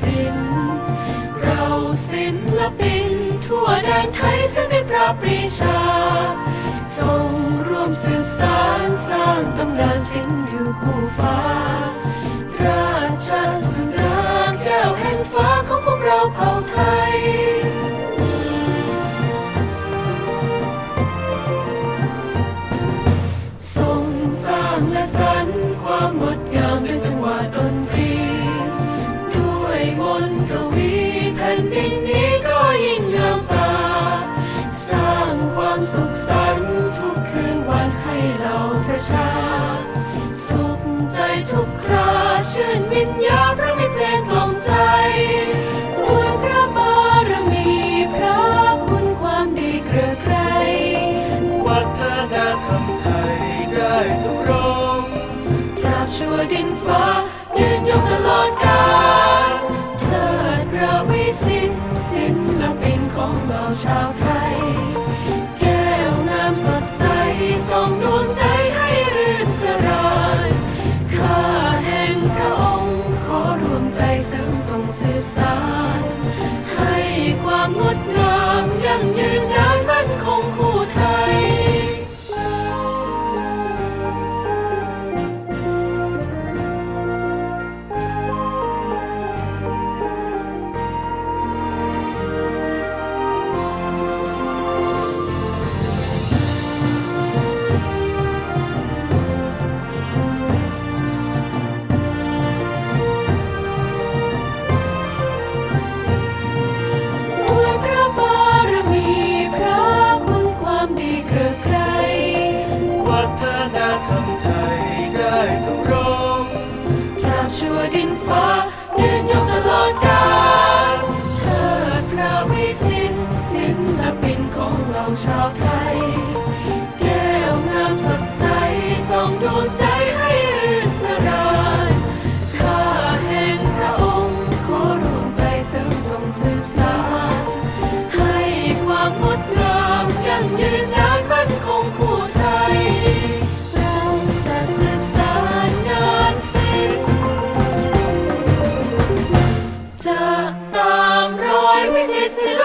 สิน เราศิลปิน ทั่วแดนไทยสนิพระปรีชา ทรงร่วมสืบสารสร้างตำนานศิลป์อยู่คู่ฟ้า ราชสุดาแก้วแห่งฟ้าของพวกเราเผ่าไทยทรงสร้างและสร้าง ประชา สุขใจทุกคราชื่นวิญญาเพราะมีเพลงกล่อมใจอวยพระบารมีพระคุณความดีเกลือไกรวัฒนธรรมไทยได้ทำรงตราบชั่วดินฟ้ายืนยงตลอดกาลเทิดเราวิสิทธิ์ศิลปินของเราชาวไทย แก้วน้ำสดใสส่องดวงใจ ใจเสริมส่งสืบสารให้ความงดงาม ตามรอยวิสิตศิล